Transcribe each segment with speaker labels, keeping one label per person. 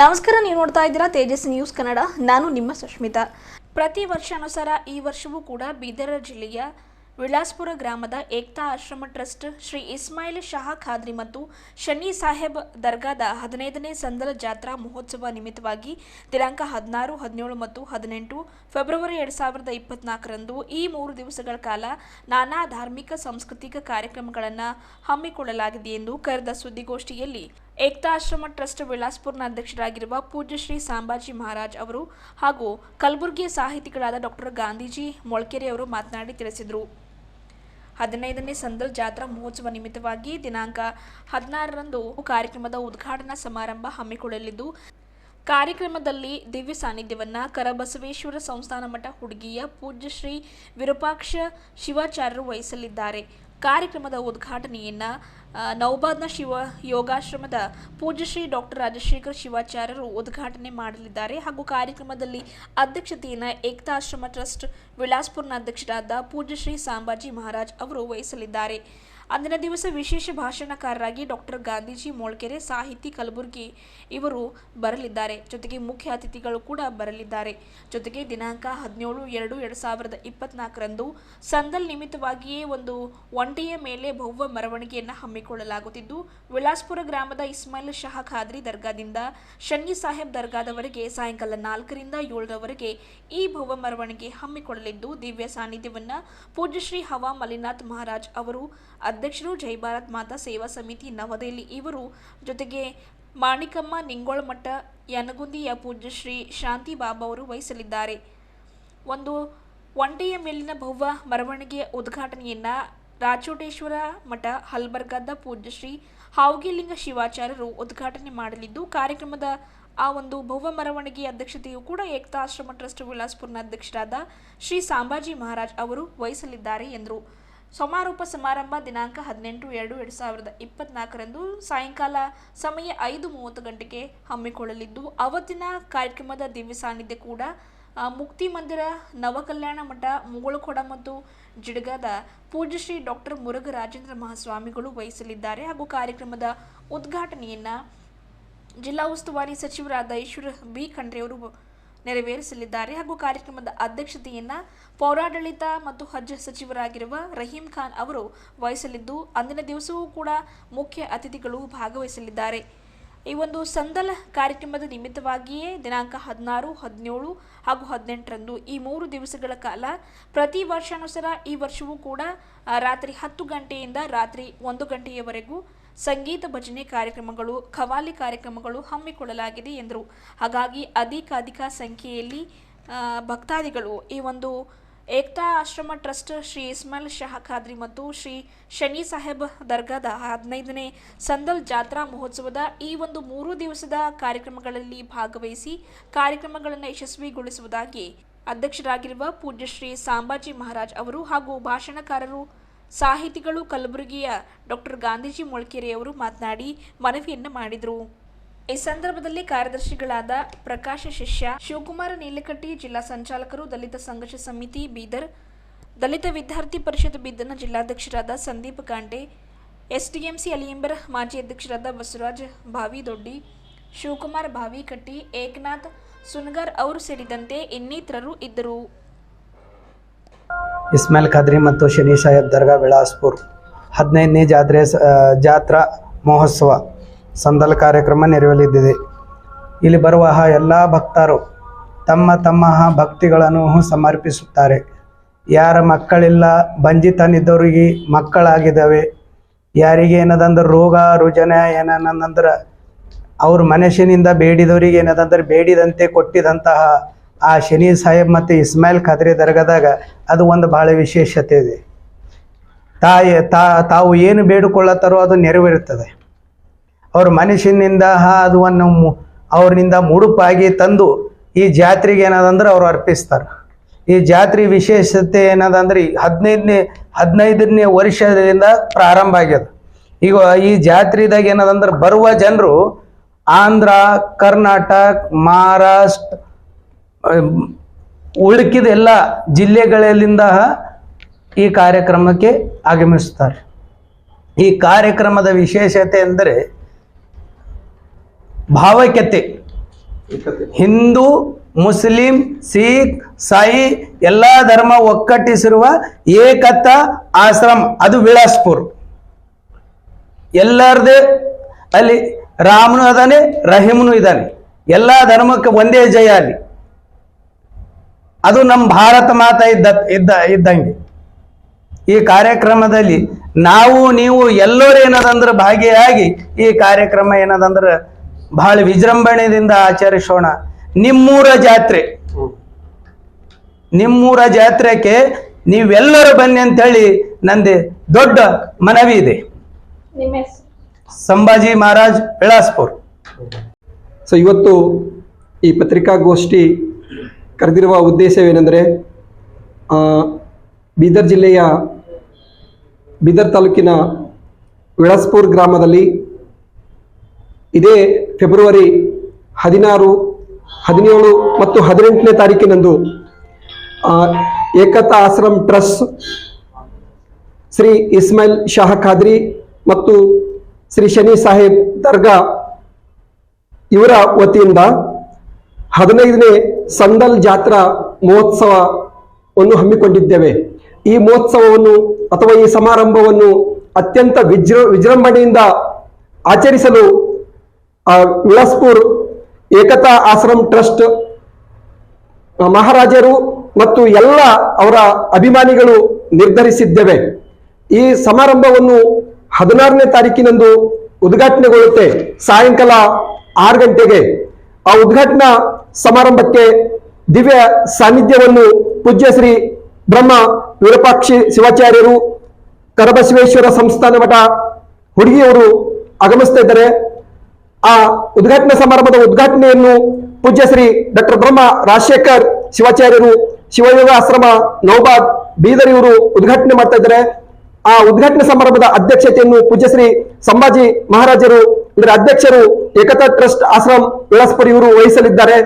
Speaker 1: ನಮಸ್ಕಾರ, ನೀವು ನೋಡ್ತಾ ಇದ್ದೀರಾ ತೇಜಸ್ ನ್ಯೂಸ್ ಕನ್ನಡ. ನಾನು ನಿಮ್ಮ ಸುಷ್ಮಿತಾ ಪ್ರತಿ ವರ್ಷಾನುಸಾರ ಈ ವರ್ಷವೂ ಕೂಡ ಬೀದರ್ ಜಿಲ್ಲೆಯ ವಿಳಾಸ್ಪುರ ಗ್ರಾಮದ ಏಕ್ತಾ ಆಶ್ರಮ ಟ್ರಸ್ಟ್ ಶ್ರೀ ಇಸ್ಮಾಯಿಲ್ ಶಾಹ ಖಾದ್ರಿ ಮತ್ತು ಶನಿ ಸಾಹೇಬ್ ದರ್ಗಾದ ಹದಿನೈದನೇ ಸಂದಲ ಜಾತ್ರಾ ಮಹೋತ್ಸವ ನಿಮಿತ್ತವಾಗಿ ದಿನಾಂಕ ಹದಿನಾರು, ಹದಿನೇಳು ಮತ್ತು ಹದಿನೆಂಟು ಫೆಬ್ರವರಿ ಎರಡು ಸಾವಿರದ ಇಪ್ಪತ್ನಾಲ್ಕರಂದು ಈ ಮೂರು ದಿವಸಗಳ ಕಾಲ ನಾನಾ ಧಾರ್ಮಿಕ, ಸಾಂಸ್ಕೃತಿಕ ಕಾರ್ಯಕ್ರಮಗಳನ್ನು ಹಮ್ಮಿಕೊಳ್ಳಲಾಗಿದೆ ಎಂದು ಕರೆದ ಸುದ್ದಿಗೋಷ್ಠಿಯಲ್ಲಿ ಏಕ್ತಾ ಆಶ್ರಮ ಟ್ರಸ್ಟ್ ವಿಲಾಸ್ಪುರ್ನ ಅಧ್ಯಕ್ಷರಾಗಿರುವ ಪೂಜ್ಯಶ್ರೀ ಸಾಂಬಾಜಿ ಮಹಾರಾಜ್ ಅವರು ಹಾಗೂ ಕಲಬುರಗಿಯ ಸಾಹಿತಿಗಳಾದ ಡಾಕ್ಟರ್ ಗಾಂಧೀಜಿ ಮೊಳಕೆರೆ ಅವರು ಮಾತನಾಡಿ ತಿಳಿಸಿದರು. ಹದಿನೈದನೇ ಸಂದಲ್ ಜಾತ್ರಾ ಮಹೋತ್ಸವ ನಿಮಿತ್ತವಾಗಿ ದಿನಾಂಕ ಹದಿನಾರರಂದು ಕಾರ್ಯಕ್ರಮದ ಉದ್ಘಾಟನಾ ಸಮಾರಂಭ ಹಮ್ಮಿಕೊಳ್ಳಲಿದ್ದು, ಕಾರ್ಯಕ್ರಮದಲ್ಲಿ ದಿವ್ಯ ಸಾನ್ನಿಧ್ಯವನ್ನು ಕರಬಸವೇಶ್ವರ ಸಂಸ್ಥಾನ ಮಠ ಹುಡುಗಿಯ ಪೂಜ್ಯಶ್ರೀ ವಿರೂಪಾಕ್ಷ ಶಿವಾಚಾರ್ಯರು ವಹಿಸಲಿದ್ದಾರೆ. ಕಾರ್ಯಕ್ರಮದ ಉದ್ಘಾಟನೆಯನ್ನ ನೌಬಾದ್ನ ಶಿವ ಯೋಗಾಶ್ರಮದ ಪೂಜ್ಯಶ್ರೀ ಡಾಕ್ಟರ್ ರಾಜಶೇಖರ್ ಶಿವಾಚಾರ್ಯರು ಉದ್ಘಾಟನೆ ಮಾಡಲಿದ್ದಾರೆ. ಹಾಗೂ ಕಾರ್ಯಕ್ರಮದಲ್ಲಿ ಅಧ್ಯಕ್ಷತೆಯನ್ನು ಏಕತಾಶ್ರಮ ಟ್ರಸ್ಟ್, ವಿಲಾಸ್ಪುರ್ನ ಅಧ್ಯಕ್ಷರಾದ ಪೂಜ್ಯಶ್ರೀ ಸಾಂಬಾಜಿ ಮಹಾರಾಜ್ ಅವರು ವಹಿಸಲಿದ್ದಾರೆ. ಅಂದಿನ ದಿವಸ ವಿಶೇಷ ಭಾಷಣಕಾರರಾಗಿ ಡಾಕ್ಟರ್ ಗಾಂಧೀಜಿ ಮೋಳ್ಕೆರೆ, ಸಾಹಿತಿ ಕಲಬುರಗಿ ಇವರು ಬರಲಿದ್ದಾರೆ. ಜೊತೆಗೆ ಮುಖ್ಯ ಅತಿಥಿಗಳು ಕೂಡ ಬರಲಿದ್ದಾರೆ. ಜೊತೆಗೆ ದಿನಾಂಕ ಹದಿನೇಳು ಎರಡು ಎರಡು ಸಾವಿರದ ಇಪ್ಪತ್ನಾಲ್ಕರಂದು ಸಂದಲ್ ನಿಮಿತ್ತವಾಗಿಯೇ ಒಂದು ಒಂಟೆಯ ಮೇಲೆ ಭವ್ಯ ಮೆರವಣಿಗೆಯನ್ನು ಹಮ್ಮಿಕೊಳ್ಳಲಾಗುತ್ತಿದ್ದು, ವಿಲಾಸ್ಪುರ ಗ್ರಾಮದ ಇಸ್ಮಾಯಿಲ್ ಶಾಹ ಖಾದ್ರಿ ದರ್ಗಾದಿಂದ ಶನ್ನಿ ಸಾಹೇಬ್ ದರ್ಗಾದವರೆಗೆ ಸಾಯಂಕಾಲ ನಾಲ್ಕರಿಂದ ಏಳರವರೆಗೆ ಈ ಭವ್ಯ ಮೆರವಣಿಗೆ ಹಮ್ಮಿಕೊಳ್ಳಲಿದ್ದು, ದಿವ್ಯ ಸಾನ್ನಿಧ್ಯವನ್ನು ಪೂಜ್ಯ ಶ್ರೀ ಹವಾ ಮಲಿನಾಥ್ ಮಹಾರಾಜ್ ಅವರು ಅಧ್ಯಕ್ಷರು ಜೈ ಭಾರತ್ ಮಾತಾ ಸೇವಾ ಸಮಿತಿ ನವದೆಹಲಿ ಇವರು ಜೊತೆಗೆ ಮಾಣಿಕಮ್ಮ ನಿಂಗೋಳಮಠ, ಯನಗುಂದಿಯ ಪೂಜ್ಯ ಶ್ರೀ ಶಾಂತಿ ಬಾಬಾ ಅವರು ವಹಿಸಲಿದ್ದಾರೆ. ಒಂದು ಒಂಟೆಯ ಮೇಲಿನ ಭವ್ಯ ಮೆರವಣಿಗೆಯ ಉದ್ಘಾಟನೆಯನ್ನ ರಾಚೋಟೇಶ್ವರ ಮಠ, ಹಲ್ಬರ್ಗದ ಪೂಜ್ಯ ಶ್ರೀ ಹಾವಗಿಲಿಂಗ ಶಿವಾಚಾರ್ಯರು ಉದ್ಘಾಟನೆ ಮಾಡಲಿದ್ದು, ಕಾರ್ಯಕ್ರಮದ ಆ ಒಂದು ಭವ್ಯ ಮೆರವಣಿಗೆಯ ಅಧ್ಯಕ್ಷತೆಯು ಕೂಡ ಏಕ್ತಾ ಆಶ್ರಮ ಟ್ರಸ್ಟ್ ವಿಲಾಸ್ಪುರ್ನ ಅಧ್ಯಕ್ಷರಾದ ಶ್ರೀ ಸಾಂಬಾಜಿ ಮಹಾರಾಜ್ ಅವರು ವಹಿಸಲಿದ್ದಾರೆ ಎಂದರು. ಸಮಾರೋಪ ಸಮಾರಂಭ ದಿನಾಂಕ ಹದಿನೆಂಟು ಎರಡು ಎರಡು ಸಾವಿರದ ಇಪ್ಪತ್ನಾಲ್ಕರಂದು ಸಾಯಂಕಾಲ ಸಮಯ ಐದು ಮೂವತ್ತು ಗಂಟೆಗೆ ಹಮ್ಮಿಕೊಳ್ಳಲಿದ್ದು, ಅವತ್ತಿನ ಕಾರ್ಯಕ್ರಮದ ದಿವ್ಯ ಸಾನ್ನಿಧ್ಯ ಕೂಡ ಮುಕ್ತಿ ಮಂದಿರ, ನವಕಲ್ಯಾಣ ಮಠ, ಮುಗುಳಕೊಡ ಮತ್ತು ಜಿಡಗದ ಪೂಜ್ಯಶ್ರೀ ಡಾಕ್ಟರ್ ಮುರುಘರಾಜೇಂದ್ರ ಮಹಾಸ್ವಾಮಿಗಳು ವಹಿಸಲಿದ್ದಾರೆ. ಹಾಗೂ ಕಾರ್ಯಕ್ರಮದ ಉದ್ಘಾಟನೆಯನ್ನು ಜಿಲ್ಲಾ ಉಸ್ತುವಾರಿ ಸಚಿವರಾದ ಈಶ್ವರ ಬಿ ಖಂಡ್ರೆಯವರು ನೆರವೇರಿಸಲಿದ್ದಾರೆ ಹಾಗೂ ಕಾರ್ಯಕ್ರಮದ ಅಧ್ಯಕ್ಷತೆಯನ್ನು ಪೌರಾಡಳಿತ ಮತ್ತು ಹಜ್ ಸಚಿವರಾಗಿರುವ ರಹೀಂ ಖಾನ್ ಅವರು ವಹಿಸಲಿದ್ದು, ಅಂದಿನ ದಿವಸವೂ ಕೂಡ ಮುಖ್ಯ ಅತಿಥಿಗಳು ಭಾಗವಹಿಸಲಿದ್ದಾರೆ. ಈ ಒಂದು ಸಂದಲ ಕಾರ್ಯಕ್ರಮದ ನಿಮಿತ್ತವಾಗಿಯೇ ದಿನಾಂಕ ಹದಿನಾರು, ಹದಿನೇಳು ಹಾಗೂ ಹದಿನೆಂಟರಂದು ಈ ಮೂರು ದಿವಸಗಳ ಕಾಲ ಪ್ರತಿ ವರ್ಷಾನುಸಾರ ಈ ವರ್ಷವೂ ಕೂಡ ರಾತ್ರಿ ಹತ್ತು ಗಂಟೆಯಿಂದ ರಾತ್ರಿ ಒಂದು ಗಂಟೆಯವರೆಗೂ ಸಂಗೀತ ಭಜನೆ ಕಾರ್ಯಕ್ರಮಗಳು ಖವಾಲಿ ಕಾರ್ಯಕ್ರಮಗಳು ಹಮ್ಮಿಕೊಳ್ಳಲಾಗಿದೆ ಎಂದರು. ಹಾಗಾಗಿ ಅಧಿಕಾಧಿಕ ಸಂಖ್ಯೆಯಲ್ಲಿ ಭಕ್ತಾದಿಗಳು ಈ ಒಂದು ಏಕ್ತಾ ಆಶ್ರಮ ಟ್ರಸ್ಟ್ ಶ್ರೀ ಇಸ್ಮಾಯಿಲ್ ಶಾಹ ಖಾದ್ರಿ ಮತ್ತು ಶ್ರೀ ಶನಿ ಸಾಹೇಬ್ ದರ್ಗಾದ ಹದಿನೈದನೇ ಸಂದಲ್ ಜಾತ್ರಾ ಮಹೋತ್ಸವದ ಈ ಒಂದು ಮೂರು ದಿವಸದ ಕಾರ್ಯಕ್ರಮಗಳಲ್ಲಿ ಭಾಗವಹಿಸಿ ಕಾರ್ಯಕ್ರಮಗಳನ್ನು ಯಶಸ್ವಿಗೊಳಿಸುವುದಾಗಿ ಅಧ್ಯಕ್ಷರಾಗಿರುವ ಪೂಜ್ಯ ಶ್ರೀ ಸಾಂಬಾಜಿ ಮಹಾರಾಜ್ ಅವರು ಹಾಗೂ ಭಾಷಣಕಾರರು ಸಾಹಿತಿಗಳು ಕಲಬುರಗಿಯ ಡಾಕ್ಟರ್ ಗಾಂಧೀಜಿ ಮೊಳಕೆರೆಯವರು ಮಾತನಾಡಿ ಮನವಿಯನ್ನು ಮಾಡಿದರು. ಈ ಸಂದರ್ಭದಲ್ಲಿ ಕಾರ್ಯದರ್ಶಿಗಳಾದ ಪ್ರಕಾಶ ಶಿಷ್ಯ, ಶಿವಕುಮಾರ ನೀಲಕಟ್ಟಿ, ಜಿಲ್ಲಾ ಸಂಚಾಲಕರು, ದಲಿತ ಸಂಘರ್ಷ ಸಮಿತಿ ಬೀದರ್, ದಲಿತ ವಿದ್ಯಾರ್ಥಿ ಪರಿಷತ್ ಬೀದರ್ನ ಜಿಲ್ಲಾಧ್ಯಕ್ಷರಾದ ಸಂದೀಪ್ ಕಾಂಡೆ, ಎಸ್ಡಿಎಂಸಿ ಅಲಿಯಂಬರ್ ಮಾಜಿ ಅಧ್ಯಕ್ಷರಾದ ಬಸವರಾಜ್ ಭಾವಿದೊಡ್ಡಿ, ಶಿವಕುಮಾರ್ ಭಾವಿಕಟ್ಟಿ, ಏಕನಾಥ್ ಸುನ್ಗರ್ ಅವರು ಸೇರಿದಂತೆ ಇನ್ನಿತರರು ಇದ್ದರು.
Speaker 2: ಇಸ್ಮಾಯಿಲ್ ಖಾದ್ರಿ ಮತ್ತು ಶನಿ ಸಾಹೇಬ್ ದರ್ಗಾ ವಿಳಾಸ್ಪುರ್ ಹದಿನೈದನೇ ಜಾತ್ರೆ ಜಾತ್ರಾ ಮಹೋತ್ಸವ ಸಂದಲ್ ಕಾರ್ಯಕ್ರಮ ನೆರವೇರಲಿದ್ದಿದೆ. ಇಲ್ಲಿ ಬರುವ ಎಲ್ಲ ಭಕ್ತರು ತಮ್ಮ ತಮ್ಮ ಭಕ್ತಿಗಳನ್ನು ಸಮರ್ಪಿಸುತ್ತಾರೆ. ಯಾರ ಮಕ್ಕಳಿಲ್ಲ, ಬಂಜಿತನಿದ್ದವರಿಗೆ ಮಕ್ಕಳಾಗಿದ್ದಾವೆ. ಯಾರಿಗೆ ಏನದಂದ್ರೆ ರೋಗ, ರುಜನ ಏನಂದ್ರೆ ಅವ್ರ ಮನಸ್ಸಿನಿಂದ ಬೇಡಿದವರಿಗೆ ಏನದಂದ್ರೆ ಬೇಡಿದಂತೆ ಕೊಟ್ಟಿದಂತಹ ಆ ಶನಿ ಸಾಹೇಬ್ ಮತ್ತು ಇಸ್ಮಾಯಿಲ್ ಖಾದ್ರಿ ದರ್ಗಾದಾಗ ಅದು ಒಂದು ಭಾಳ ವಿಶೇಷತೆ ಇದೆ. ತಾಯಿ, ತಾ, ತಾವು ಏನು ಬೇಡಿಕೊಳ್ಳತ್ತಾರೋ ಅದು ನೆರವೇರುತ್ತದೆ. ಅವ್ರ ಮನುಷ್ಯನಿಂದ ಅದು ಒಂದು ಅವ್ರನಿಂದ ಮುಡುಪಾಗಿ ತಂದು ಈ ಜಾತ್ರೆಗೆ ಏನದಂದ್ರೆ ಅವ್ರು ಅರ್ಪಿಸ್ತಾರೆ. ಈ ಜಾತ್ರೆ ವಿಶೇಷತೆ ಏನದಂದ್ರೆ ಹದಿನೈದನೇ ಹದಿನೈದನೇ ವರ್ಷದಿಂದ ಪ್ರಾರಂಭ ಆಗ್ಯದ. ಈಗ ಈ ಜಾತ್ರೆದಾಗ ಏನದಂದ್ರೆ ಬರುವ ಜನರು ಆಂಧ್ರ, ಕರ್ನಾಟಕ, ಮಹಾರಾಷ್ಟ್ರ ಉಳ್ಕಿದ ಎಲ್ಲ ಜಿಲ್ಲೆಗಳಲ್ಲಿಂದ ಈ ಕಾರ್ಯಕ್ರಮಕ್ಕೆ ಆಗಮಿಸುತ್ತಾರೆ ಈ ಕಾರ್ಯಕ್ರಮದ ವಿಶೇಷತೆ ಅಂದರೆ ಭಾವೈಕ್ಯತೆ. ಹಿಂದೂ, ಮುಸ್ಲಿಂ, ಸಿಖ್, ಸಾಯಿ ಎಲ್ಲ ಧರ್ಮ ಒಕ್ಕಟ್ಟಿಸಿರುವ ಏಕತಾ ಆಶ್ರಮ, ಅದು ವಿಳಾಸ್ಪುರ್. ಎಲ್ಲರದೇ ಅಲ್ಲಿ ರಾಮನು ಅದಾನೆ, ರಹೀಮನು ಇದ್ದಾನೆ. ಎಲ್ಲ ಧರ್ಮಕ್ಕೆ ಒಂದೇ ಜಯ ಅಲ್ಲಿ. ಅದು ನಮ್ಮ ಭಾರತ ಮಾತ ಇದ್ದ ಇದ್ದ ಇದ್ದಂಗೆ. ಈ ಕಾರ್ಯಕ್ರಮದಲ್ಲಿ ನಾವು ನೀವು ಎಲ್ಲರೂ ಏನದಂದ್ರೆ ಭಾಗಿಯಾಗಿ ಈ ಕಾರ್ಯಕ್ರಮ ಏನದಂದ್ರೆ ಬಹಳ ವಿಜೃಂಭಣೆಯಿಂದ ಆಚರಿಸೋಣ. ನಿಮ್ಮೂರ ಜಾತ್ರೆ. ನಿಮ್ಮೂರ ಜಾತ್ರೆಗೆ ನೀವೆಲ್ಲರೂ ಬನ್ನಿ ಅಂತೇಳಿ ನಂದೆ ದೊಡ್ಡ ಮನವಿ ಇದೆ. ಸಂಭಾಜಿ ಮಹಾರಾಜ್ ವಿಳಾಸ್ಪುರ್
Speaker 3: ಸೊ ಇವತ್ತು ಈ ಪತ್ರಿಕಾಗೋಷ್ಠಿ ಕರೆದಿರುವ ಉದ್ದೇಶವೇನೆಂದರೆ ಬೀದರ್ ಜಿಲ್ಲೆಯ ಬೀದರ್ ತಾಲೂಕಿನ ವಿಳಾಸ್ಪುರ್ ಗ್ರಾಮದಲ್ಲಿ ಇದೇ ಫೆಬ್ರವರಿ ಹದಿನಾರು, ಹದಿನೇಳು ಮತ್ತು ಹದಿನೆಂಟನೇ ತಾರೀಕಿನಂದು ಏಕತಾ ಆಶ್ರಮ್ ಟ್ರಸ್ಟ್ ಶ್ರೀ ಇಸ್ಮಾಯಿಲ್ ಶಾಹ ಖಾದ್ರಿ ಮತ್ತು ಶ್ರೀ ಶನಿ ಸಾಹೇಬ್ ದರ್ಗಾ ಇವರ ವತಿಯಿಂದ ಹದಿನೈದನೇ ಸಂದಲ್ ಜಾತ್ರಾ ಮಹೋತ್ಸವವನ್ನು ಹಮ್ಮಿಕೊಂಡಿದ್ದೇವೆ. ಈ ಮಹೋತ್ಸವವನ್ನು ಅಥವಾ ಈ ಸಮಾರಂಭವನ್ನು ಅತ್ಯಂತ ವಿಜೃ ವಿಜೃಂಭಣೆಯಿಂದ ಆಚರಿಸಲು ವಿಳಸ್ಪುರ್ ಏಕತಾ ಆಶ್ರಮ್ ಟ್ರಸ್ಟ್ ಮಹಾರಾಜರು ಮತ್ತು ಎಲ್ಲ ಅವರ ಅಭಿಮಾನಿಗಳು ನಿರ್ಧರಿಸಿದ್ದೇವೆ. ಈ ಸಮಾರಂಭವನ್ನು ಹದಿನಾರನೇ ತಾರೀಕಿನಂದು ಉದ್ಘಾಟನೆಗೊಳ್ಳುತ್ತೆ ಸಾಯಂಕಾಲ ಆರು ಗಂಟೆಗೆ. ಆ ಉದ್ಘಾಟನಾ ಸಮಾರಂಭಕ್ಕೆ ದಿವ್ಯ ಸಾನ್ನಿಧ್ಯವನ್ನು ಪೂಜ್ಯ ಶ್ರೀ ಬ್ರಹ್ಮ ವಿರೂಪಾಕ್ಷಿ ಶಿವಾಚಾರ್ಯರು, ಕರಬಸವೇಶ್ವರ ಸಂಸ್ಥಾನ ಮಠ ಹುಡುಗಿಯವರು ಆಗಮಿಸ್ತಾ ಇದ್ದಾರೆ ಆ ಉದ್ಘಾಟನಾ ಸಮಾರಂಭದ ಉದ್ಘಾಟನೆಯನ್ನು ಪೂಜ್ಯ ಶ್ರೀ ಡಾಕ್ಟರ್ ಬ್ರಹ್ಮ ರಾಜಶೇಖರ್ ಶಿವಾಚಾರ್ಯರು, ಶಿವಯೋಗ ಆಶ್ರಮ ನೌಬಾದ್ ಬೀದರ್ ಇವರು ಉದ್ಘಾಟನೆ ಮಾಡ್ತಾ ಇದ್ದಾರೆ ಆ ಉದ್ಘಾಟನಾ ಸಮಾರಂಭದ ಅಧ್ಯಕ್ಷತೆಯನ್ನು ಪೂಜ್ಯ ಶ್ರೀ ಸಂಭಾಜಿ ಮಹಾರಾಜರು, ಅಂದ್ರೆ ಅಧ್ಯಕ್ಷರು ಏಕತಾ ಟ್ರಸ್ಟ್ ಆಶ್ರಮ್ ವಿಳಾಸ್ಪುರಿ ಇವರು ವಹಿಸಲಿದ್ದಾರೆ.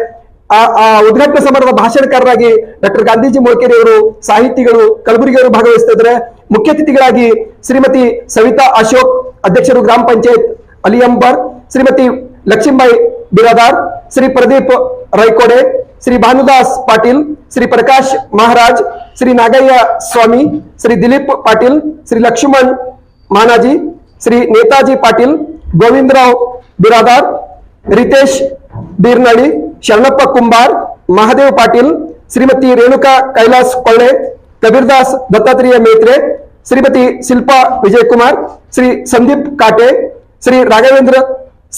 Speaker 3: ಆ ಉದ್ಘಾಟನಾ ಸಮಾರಂಭದ ಭಾಷಣಕಾರರಾಗಿ ಡಾಕ್ಟರ್ ಗಾಂಧೀಜಿ ಮೊಳಕೇರಿ ಅವರು, ಸಾಹಿತಿಗಳು, ಕಲಬುರಗಿ ಅವರು ಭಾಗವಹಿಸ್ತಾ ಇದ್ದಾರೆ. ಮುಖ್ಯ ಅತಿಥಿಗಳಾಗಿ ಶ್ರೀಮತಿ ಸವಿತಾ ಅಶೋಕ್, ಅಧ್ಯಕ್ಷರು ಗ್ರಾಮ ಪಂಚಾಯತ್ ಅಲಿಯಂಬರ್ ಶ್ರೀಮತಿ ಲಕ್ಷ್ಮೀಬಾಯಿ ಬಿರಾದಾರ್, ಶ್ರೀ ಪ್ರದೀಪ್ ರೈಕೋಡೆ ಶ್ರೀ ಭಾನುದಾಸ್ ಪಾಟೀಲ್, ಶ್ರೀ ಪ್ರಕಾಶ್ ಮಹಾರಾಜ್, ಶ್ರೀ ನಾಗಯ್ಯ ಸ್ವಾಮಿ, ಶ್ರೀ ದಿಲೀಪ್ ಪಾಟೀಲ್, ಶ್ರೀ ಲಕ್ಷ್ಮಣ್ ಮಾನಾಜಿ, ಶ್ರೀ ನೇತಾಜಿ ಪಾಟೀಲ್, ಗೋವಿಂದರಾವ್ ಬಿರಾದಾರ್, ರಿತೇಶ್ ಬೀರ್ನಳ್ಳಿ ಶರಣಪ್ಪ ಕುಂಬಾರ್, ಮಹಾದೇವ್ ಪಾಟೀಲ್, ಶ್ರೀಮತಿ ರೇಣುಕಾ ಕೈಲಾಸ್ ಕೊಳ್ಳೆ, ಕಬೀರ್ದಾಸ್ ದತ್ತಾತ್ರೇಯ ಮೇತ್ರೆ, ಶ್ರೀಮತಿ ಶಿಲ್ಪಾ ವಿಜಯಕುಮಾರ್, ಶ್ರೀ ಸಂದೀಪ್ ಕಾಟೆ, ಶ್ರೀ ರಾಘವೇಂದ್ರ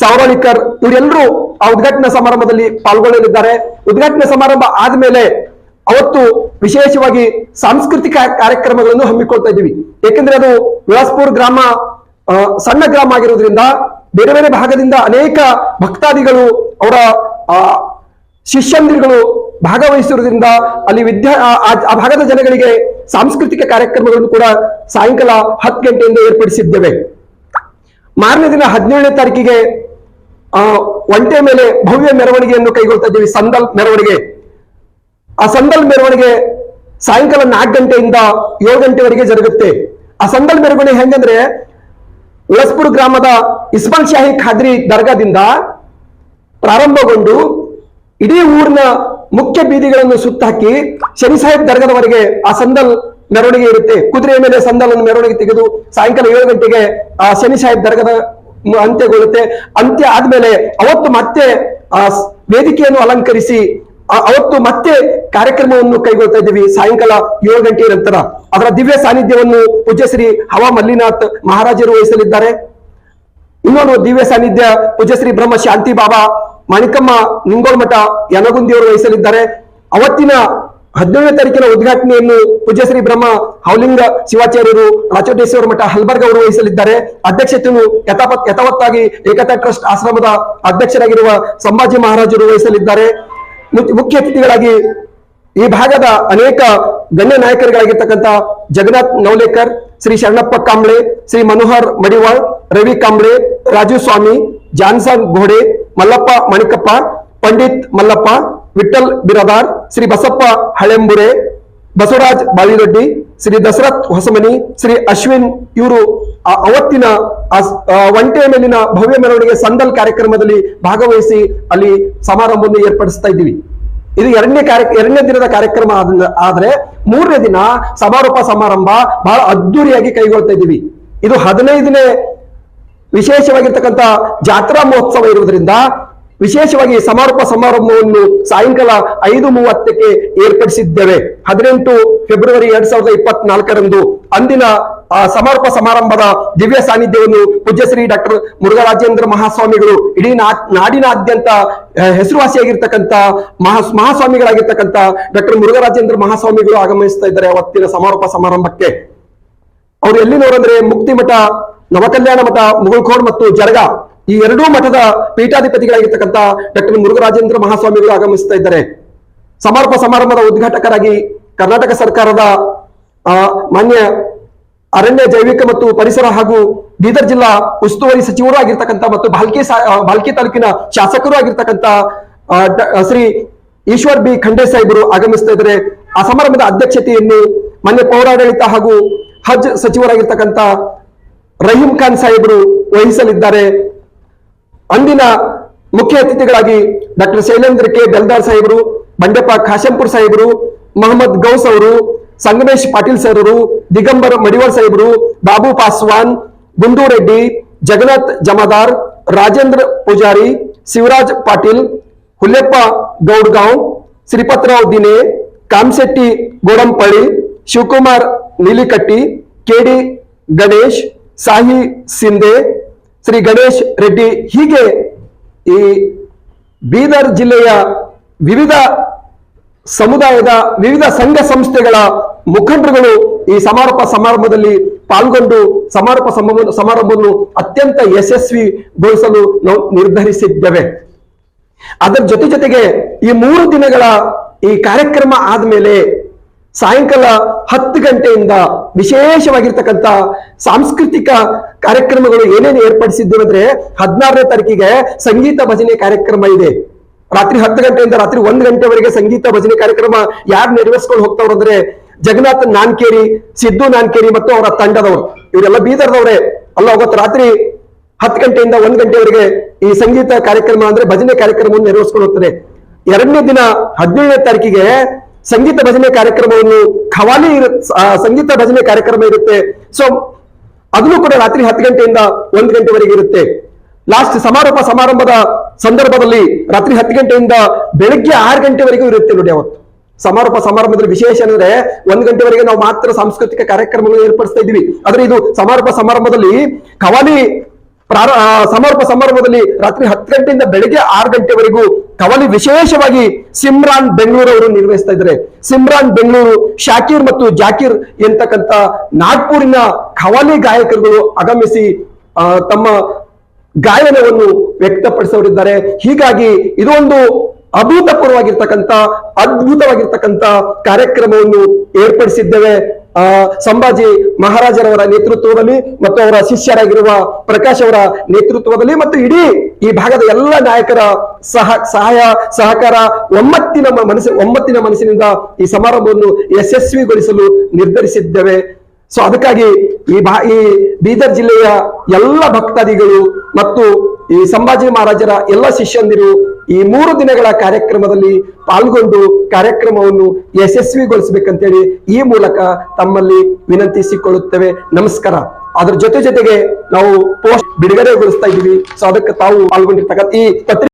Speaker 3: ಸಾವರಳಿಕರ್ ಇವರೆಲ್ಲರೂ ಆ ಉದ್ಘಾಟನಾ ಸಮಾರಂಭದಲ್ಲಿ ಪಾಲ್ಗೊಳ್ಳಲಿದ್ದಾರೆ. ಉದ್ಘಾಟನಾ ಸಮಾರಂಭ ಆದ್ಮೇಲೆ ಅವತ್ತು ವಿಶೇಷವಾಗಿ ಸಾಂಸ್ಕೃತಿಕ ಕಾರ್ಯಕ್ರಮಗಳನ್ನು ಹಮ್ಮಿಕೊಳ್ತಾ ಇದ್ದೀವಿ. ಏಕೆಂದ್ರೆ ಅದು ವಿಳಾಸ್ಪುರ್ ಗ್ರಾಮ ಸಣ್ಣ ಗ್ರಾಮ ಆಗಿರೋದ್ರಿಂದ ಬೇರೆ ಬೇರೆ ಭಾಗದಿಂದ ಅನೇಕ ಭಕ್ತಾದಿಗಳು ಅವರ ಶಿಷ್ಯಂದಿರುಗಳು ಭಾಗವಹಿಸಿರುವುದರಿಂದ ಅಲ್ಲಿ ವಿದ್ಯಾ, ಆ- ಭಾಗದ ಜನಗಳಿಗೆ ಸಾಂಸ್ಕೃತಿಕ ಕಾರ್ಯಕ್ರಮಗಳನ್ನು ಕೂಡ ಸಾಯಂಕಾಲ ಹತ್ತು ಗಂಟೆಯಿಂದ ಏರ್ಪಡಿಸಿದ್ದೇವೆ. ಮಾರನೇ ದಿನ ಹದಿನೇಳನೇ ತಾರೀಕಿಗೆ, ಆ, ಒಂಟೆ ಮೇಲೆ ಭವ್ಯ ಮೆರವಣಿಗೆಯನ್ನು ಕೈಗೊಳ್ತಾ ಇದ್ದೀವಿ, ಸಂದಲ್ ಮೆರವಣಿಗೆ. ಆ ಸಂದಲ್ ಮೆರವಣಿಗೆ ಸಾಯಂಕಾಲ ನಾಲ್ಕು ಗಂಟೆಯಿಂದ ಏಳು ಗಂಟೆವರೆಗೆ ಜರುಗುತ್ತೆ. ಆ ಸಂದಲ್ ಮೆರವಣಿಗೆ ಹೆಂಗಂದ್ರೆ ಉಳಸ್ಪುರ್ ಗ್ರಾಮದ ಇಸ್ಮಾಲ್ ಶಾಹಿ ಖಾದ್ರಿ ದರ್ಗಾದಿಂದ ಪ್ರಾರಂಭಗೊಂಡು ಇಡೀ ಊರಿನ ಮುಖ್ಯ ಬೀದಿಗಳನ್ನು ಸುತ್ತಾಕಿ ಶನಿ ಸಾಹೇಬ್ ದರ್ಗದವರೆಗೆ ಆ ಸಂದಲ್ ಮೆರವಣಿಗೆ ಇರುತ್ತೆ. ಕುದುರೆಯ ಮೇಲೆ ಸಂದಲ್ ಅನ್ನು ಮೆರವಣಿಗೆ ತೆಗೆದು ಸಾಯಂಕಾಲ ಏಳು ಗಂಟೆಗೆ ಆ ಶನಿ ಸಾಹೇಬ್ ದರ್ಗದ ಅಂತ್ಯಗೊಳ್ಳುತ್ತೆ. ಅಂತ್ಯ ಆದ್ಮೇಲೆ ಅವತ್ತು ಮತ್ತೆ ಆ ವೇದಿಕೆಯನ್ನು ಅಲಂಕರಿಸಿ ಅವತ್ತು ಮತ್ತೆ ಕಾರ್ಯಕ್ರಮವನ್ನು ಕೈಗೊಳ್ತಾ ಇದ್ದೀವಿ ಸಾಯಂಕಾಲ ಏಳು ಗಂಟೆಯ ನಂತರ. ಅದರ ದಿವ್ಯ ಸಾನ್ನಿಧ್ಯವನ್ನು ಪೂಜ್ಯ ಹವಾ ಮಲ್ಲಿನಾಥ್ ಮಹಾರಾಜರು ವಹಿಸಲಿದ್ದಾರೆ. ಇನ್ನೊಂದು ದಿವ್ಯ ಸಾನ್ನಿಧ್ಯ ಪೂಜ್ಯಶ್ರೀ ಬ್ರಹ್ಮ ಶಾಂತಿ ಬಾಬಾ ಮಾಣಿಕಮ್ಮ ನಿಂಗೋಳ್ ಮಠ ಯನಗುಂದಿಯವರು ವಹಿಸಲಿದ್ದಾರೆ. ಅವತ್ತಿನ ಹದಿನೇಳನೇ ತಾರೀಕಿನ ಉದ್ಘಾಟನೆಯನ್ನು ಪೂಜ್ಯಶ್ರೀ ಬ್ರಹ್ಮ ಹೌಲಿಂಗ ಶಿವಾಚಾರ್ಯರು ರಾಚೋಟೇಶ್ವರ ಮಠ ಹಲ್ಬರ್ಗ್ ಅವರು ವಹಿಸಲಿದ್ದಾರೆ. ಅಧ್ಯಕ್ಷತೆಯನ್ನು ಯಥಾಪತ್ ಯಥಾವತ್ತಾಗಿ ಏಕತಾ ಟ್ರಸ್ಟ್ ಆಶ್ರಮದ ಅಧ್ಯಕ್ಷರಾಗಿರುವ ಸಂಭಾಜಿ ಮಹಾರಾಜರು ವಹಿಸಲಿದ್ದಾರೆ. ಮುಖ್ಯ- ಅತಿಥಿಗಳಾಗಿ ಈ ಭಾಗದ ಅನೇಕ ಗಣ್ಯ ನಾಯಕರುಗಳಾಗಿರ್ತಕ್ಕಂಥ ಜಗನ್ನಾಥ್ ನವಲೇಕರ್ ಶ್ರೀ ಶರಣಪ್ಪ ಕಾಂಬ್ಳೆ, ಶ್ರೀ ಮನೋಹರ್ ಮಡಿವಾಳ್, ರವಿ ಕಾಂಬ್ಳೆ ರಾಜೀವ್ ಸ್ವಾಮಿ ಜಾನ್ಸನ್ ಘೋಡೆ ಮಲ್ಲಪ್ಪ ಮಣಿಕಪ್ಪ, ಪಂಡಿತ್ ಮಲ್ಲಪ್ಪ ವಿಠಲ್ ಬಿರದಾರ್, ಶ್ರೀ ಬಸಪ್ಪ ಹಳೆಂಬುರೆ, ಬಸವರಾಜ್ ಬಾಳಿರೆಡ್ಡಿ, ಶ್ರೀ ದಶರಥ್ ಹೊಸಮನಿ, ಶ್ರೀ ಅಶ್ವಿನ್ ಇವರು ಅವತ್ತಿನ ಒಂಟೆ ಮೇಲಿನ ಭವ್ಯ ಮೆರವಣಿಗೆ ಸಂದಲ್ ಕಾರ್ಯಕ್ರಮದಲ್ಲಿ ಭಾಗವಹಿಸಿ ಅಲ್ಲಿ ಸಮಾರಂಭವನ್ನು ಏರ್ಪಡಿಸ್ತಾ ಇದ್ದೀವಿ. ಇದು ಎರಡನೇ ಕಾರ್ಯ, ಎರಡನೇ ದಿನದ ಕಾರ್ಯಕ್ರಮ ಆದ, ಆದ್ರೆ ಮೂರನೇ ದಿನ ಸಮಾರೋಪ ಸಮಾರಂಭ ಬಹಳ ಅದ್ದೂರಿಯಾಗಿ ಕೈಗೊಳ್ತಾ ಇದ್ದೀವಿ. ಇದು ಹದಿನೈದನೇ ವಿಶೇಷವಾಗಿರ್ತಕ್ಕಂಥ ಜಾತ್ರಾ ಮಹೋತ್ಸವ ಇರುವುದರಿಂದ ವಿಶೇಷವಾಗಿ ಸಮಾರೋಪ ಸಮಾರಂಭವನ್ನು ಸಾಯಂಕಾಲ ಐದು ಮೂವತ್ತಕ್ಕೆ ಏರ್ಪಡಿಸಿದ್ದೇವೆ. ಹದಿನೆಂಟು ಫೆಬ್ರವರಿ ಎರಡ್ ಸಾವಿರದ ಇಪ್ಪತ್ನಾಲ್ಕರಂದು ಅಂದಿನ ಸಮಾರೋಪ ಸಮಾರಂಭದ ದಿವ್ಯ ಸಾನ್ನಿಧ್ಯವನ್ನು ಪೂಜ್ಯ ಶ್ರೀ ಡಾಕ್ಟರ್ ಮುರುಘರಾಜೇಂದ್ರ ಮಹಾಸ್ವಾಮಿಗಳು ಇಡೀ ನಾಡಿನಾದ್ಯಂತ ಹೆಸರುವಾಸಿಯಾಗಿರ್ತಕ್ಕಂಥ, ಮಹಾ, ಮಹಾಸ್ವಾಮಿಗಳಾಗಿರ್ತಕ್ಕಂಥ ಡಾಕ್ಟರ್ ಮುರುಘರಾಜೇಂದ್ರ ಮಹಾಸ್ವಾಮಿಗಳು ಆಗಮಿಸ್ತಾ ಇದ್ದಾರೆ ಅವತ್ತಿನ ಸಮಾರೋಪ ಸಮಾರಂಭಕ್ಕೆ. ಅವ್ರು ಎಲ್ಲಿನವರಂದ್ರೆ ಮುಕ್ತಿ ಮಠ ನವಕಲ್ಯಾಣ ಮಠ, ಮುಗುಳ್ಕೋಡ್ ಮತ್ತು ಜರಗ ಈ ಎರಡೂ ಮಠದ ಪೀಠಾಧಿಪತಿಗಳಾಗಿರ್ತಕ್ಕಂಥ ಡಾಕ್ಟರ್ ಮುರುಘರಾಜೇಂದ್ರ ಮಹಾಸ್ವಾಮಿಗಳು ಆಗಮಿಸ್ತಾ ಇದ್ದಾರೆ. ಸಮಾರೋಪ ಸಮಾರಂಭದ ಉದ್ಘಾಟಕರಾಗಿ ಕರ್ನಾಟಕ ಸರ್ಕಾರದ ಮಾನ್ಯ ಅರಣ್ಯ ಜೈವಿಕ ಮತ್ತು ಪರಿಸರ ಹಾಗೂ ಬೀದರ್ ಜಿಲ್ಲಾ ಉಸ್ತುವಾರಿ ಸಚಿವರು ಆಗಿರ್ತಕ್ಕಂಥ ಮತ್ತು ಬಾಲ್ಕಿ ಬಾಲ್ಕಿ ತಾಲೂಕಿನ ಶಾಸಕರು ಆಗಿರ್ತಕ್ಕಂಥ ಶ್ರೀ ಈಶ್ವರ್ ಬಿ ಖಂಡೆ ಸಾಹೇಬರು ಆಗಮಿಸ್ತಾ ಇದ್ದಾರೆ. ಆ ಸಮಾರಂಭದ ಅಧ್ಯಕ್ಷತೆಯನ್ನು ಮಾನ್ಯ ಪೌರಾಡಳಿತ ಹಾಗೂ ಹಜ್ ಸಚಿವರಾಗಿರ್ತಕ್ಕಂಥ ರಹೀಂ ಖಾನ್ ಸಾಹೇಬರು ವಹಿಸಲಿದ್ದಾರೆ. ಅಂದಿನ ಮುಖ್ಯ ಅತಿಥಿಗಳಾಗಿ ಡಾಕ್ಟರ್ ಶೈಲೇಂದ್ರ ಕೆ. ಬೆಲ್ದಾರ್ ಸಾಹೇಬರು, ಬಂಡೆಪ್ಪ ಖಾಶಂಪುರ್ ಸಾಹೇಬರು, ಮೊಹಮ್ಮದ್ ಗೌಸ್ ಅವರು, ಸಂಗಮೇಶ್ ಪಾಟೀಲ್ ಸರ್ ಅವರು, ದಿಗಂಬರ್ ಮಡಿವಾಳ್ ಸಾಹೇಬರು, ಬಾಬು ಪಾಸ್ವಾನ್ ಗುಂಡೂರೆಡ್ಡಿ ಜಗನ್ನಾಥ್ ಜಮಾದಾರ್, ರಾಜೇಂದ್ರ ಪೂಜಾರಿ, ಶಿವರಾಜ್ ಪಾಟೀಲ್, ಹುಲ್ಲೆಪ್ಪ ಗೌಡ್ಗಾಂವ್ ಶ್ರೀಪತ್ರಾವ್ ದಿನೆ, ಕಾಮಶೆಟ್ಟಿ ಗೋಡಂಪಳ್ಳಿ, ಶಿವಕುಮಾರ್ ನೀಲಿಕಟ್ಟಿ ಕೆಡಿ ಗಣೇಶ್ ಸಾಹಿ ಸಿಂಧೆ, ಶ್ರೀ ಗಣೇಶ್ ರೆಡ್ಡಿ. ಹೀಗೆ ಈ ಬೀದರ್ ಜಿಲ್ಲೆಯ ವಿವಿಧ ಸಮುದಾಯದ ವಿವಿಧ ಸಂಘ ಸಂಸ್ಥೆಗಳ ಮುಖಂಡರುಗಳು ಈ ಸಮಾರೋಪ ಸಮಾರಂಭದಲ್ಲಿ ಪಾಲ್ಗೊಂಡು ಸಮಾರೋಪ ಸಮಾರಂಭ ಸಮಾರಂಭವನ್ನು ಅತ್ಯಂತ ಯಶಸ್ವಿಗೊಳಿಸಲು ನಾವು ನಿರ್ಧರಿಸಿದ್ದೇವೆ. ಅದರ ಜೊತೆ ಜೊತೆಗೆ ಈ ಮೂರು ದಿನಗಳ ಈ ಕಾರ್ಯಕ್ರಮ ಆದ್ಮೇಲೆ ಸಾಯಂಕಾಲ ಹತ್ತು ಗಂಟೆಯಿಂದ ವಿಶೇಷವಾಗಿರ್ತಕ್ಕಂಥ ಸಾಂಸ್ಕೃತಿಕ ಕಾರ್ಯಕ್ರಮಗಳು ಏನೇನು ಏರ್ಪಡಿಸಿದ್ದು ಅಂದ್ರೆ ಹದಿನಾರನೇ ತಾರೀಕಿಗೆ ಸಂಗೀತ ಭಜನೆ ಕಾರ್ಯಕ್ರಮ ಇದೆ. ರಾತ್ರಿ ಹತ್ತು ಗಂಟೆಯಿಂದ ರಾತ್ರಿ ಒಂದ್ ಗಂಟೆವರೆಗೆ ಸಂಗೀತ ಭಜನೆ ಕಾರ್ಯಕ್ರಮ ಯಾರು ನೆರವೇರಿಸ್ಕೊಂಡು ಹೋಗ್ತಾವ್ರು ಅಂದ್ರೆ ಜಗನ್ನಾಥ್ ನಾನ್ಕೇರಿ, ಸಿದ್ದು ನಾನ್ಕೇರಿ ಮತ್ತು ಅವರ ತಂಡದವರು. ಇವರೆಲ್ಲ ಬೀದರ್ದವ್ರೆ. ಅಲ್ಲ, ಅವತ್ತು ರಾತ್ರಿ ಹತ್ತು ಗಂಟೆಯಿಂದ ಒಂದ್ ಗಂಟೆವರೆಗೆ ಈ ಸಂಗೀತ ಕಾರ್ಯಕ್ರಮ ಅಂದ್ರೆ ಭಜನೆ ಕಾರ್ಯಕ್ರಮವನ್ನು ನೆರವೇರಿಸ್ಕೊಂಡು ಹೋಗ್ತಾರೆ. ಎರಡನೇ ದಿನ ಹದಿನೇಳನೇ ತಾರೀಕಿಗೆ ಸಂಗೀತ ಭಜನೆ ಕಾರ್ಯಕ್ರಮವನ್ನು ಖವಾಲಿ ಸಂಗೀತ ಭಜನೆ ಕಾರ್ಯಕ್ರಮ ಇರುತ್ತೆ. ಸೊ ಅದನ್ನು ಕೂಡ ರಾತ್ರಿ ಹತ್ತು ಗಂಟೆಯಿಂದ ಒಂದು ಗಂಟೆವರೆಗೆ ಇರುತ್ತೆ. ಲಾಸ್ಟ್ ಸಮಾರೋಪ ಸಮಾರಂಭದ ಸಂದರ್ಭದಲ್ಲಿ ರಾತ್ರಿ ಹತ್ತು ಗಂಟೆಯಿಂದ ಬೆಳಗ್ಗೆ ಆರು ಗಂಟೆವರೆಗೂ ಇರುತ್ತೆ ನೋಡಿ ಅವತ್ತು. ಸಮಾರೋಪ ಸಮಾರಂಭದಲ್ಲಿ ವಿಶೇಷ ಅಂದ್ರೆ ಒಂದ್ ಗಂಟೆವರೆಗೆ ನಾವು ಮಾತ್ರ ಸಾಂಸ್ಕೃತಿಕ ಕಾರ್ಯಕ್ರಮಗಳು ಏರ್ಪಡಿಸ್ತಾ ಇದ್ವಿ ಆದ್ರೆ ಇದು ಸಮಾರೋಪ ಸಮಾರಂಭದಲ್ಲಿ ಕವಾಲಿ ಸಮಾರೋಪ ಸಮಾರಂಭದಲ್ಲಿ ರಾತ್ರಿ ಹತ್ತು ಗಂಟೆಯಿಂದ ಬೆಳಿಗ್ಗೆ ಆರು ಗಂಟೆವರೆಗೂ ಕವಲಿ ವಿಶೇಷವಾಗಿ ಸಿಮ್ರಾನ್ ಬೆಂಗಳೂರು ಅವರು ನಿರ್ವಹಿಸ್ತಾ ಇದ್ದಾರೆ. ಸಿಮ್ರಾನ್ ಬೆಂಗಳೂರು, ಶಾಕೀರ್ ಮತ್ತು ಜಾಕೀರ್ ಎಂತಕ್ಕಂತ ನಾಗ್ಪುರಿನ ಕವಲಿ ಗಾಯಕರುಗಳು ಆಗಮಿಸಿ ತಮ್ಮ ಗಾಯನವನ್ನು ವ್ಯಕ್ತಪಡಿಸೋರಿದ್ದಾರೆ. ಹೀಗಾಗಿ ಇದೊಂದು ಅಭೂತಪೂರ್ವವಾಗಿರ್ತಕ್ಕಂಥ, ಅದ್ಭುತವಾಗಿರ್ತಕ್ಕಂಥ ಕಾರ್ಯಕ್ರಮವನ್ನು ಏರ್ಪಡಿಸಿದ್ದೇವೆ. ಸಂಭಾಜಿ ಮಹಾರಾಜರವರ ನೇತೃತ್ವದಲ್ಲಿ ಮತ್ತು ಅವರ ಶಿಷ್ಯರಾಗಿರುವ ಪ್ರಕಾಶ್ ಅವರ ನೇತೃತ್ವದಲ್ಲಿ ಮತ್ತು ಇಡೀ ಈ ಭಾಗದ ಎಲ್ಲ ನಾಯಕರ ಸಹ, ಸಹಾಯ, ಸಹಕಾರ ಒಮ್ಮತ್ತಿನ ಮನಸ್ಸು, ಒಮ್ಮತ್ತಿನ ಮನಸ್ಸಿನಿಂದ ಈ ಸಮಾರಂಭವನ್ನು ಯಶಸ್ವಿಗೊಳಿಸಲು ನಿರ್ಧರಿಸಿದ್ದೇವೆ. ಸೊ ಅದಕ್ಕಾಗಿ ಈ ಬಾ ಈ ಬೀದರ್ ಜಿಲ್ಲೆಯ ಎಲ್ಲ ಭಕ್ತಾದಿಗಳು ಮತ್ತು ಈ ಸಂಭಾಜಿ ಮಹಾರಾಜರ ಎಲ್ಲ ಶಿಷ್ಯಂದಿರು ಈ ಮೂರು ದಿನಗಳ ಕಾರ್ಯಕ್ರಮದಲ್ಲಿ ಪಾಲ್ಗೊಂಡು ಕಾರ್ಯಕ್ರಮವನ್ನು ಯಶಸ್ವಿಗೊಳಿಸಬೇಕಂತೇಳಿ ಈ ಮೂಲಕ ತಮ್ಮಲ್ಲಿ ವಿನಂತಿಸಿಕೊಳ್ಳುತ್ತೇವೆ. ನಮಸ್ಕಾರ. ಅದ್ರ ಜೊತೆ ಜೊತೆಗೆ ನಾವು ಪೋಸ್ಟ್ ಬಿಡುಗಡೆಗೊಳಿಸ್ತಾ ಇದ್ದೀವಿ. ಸೊ, ಅದಕ್ಕೆ ತಾವು ಪಾಲ್ಗೊಂಡಿರ್ತಕ್ಕಂಥ ಈ ಪತ್ರಿಕೆ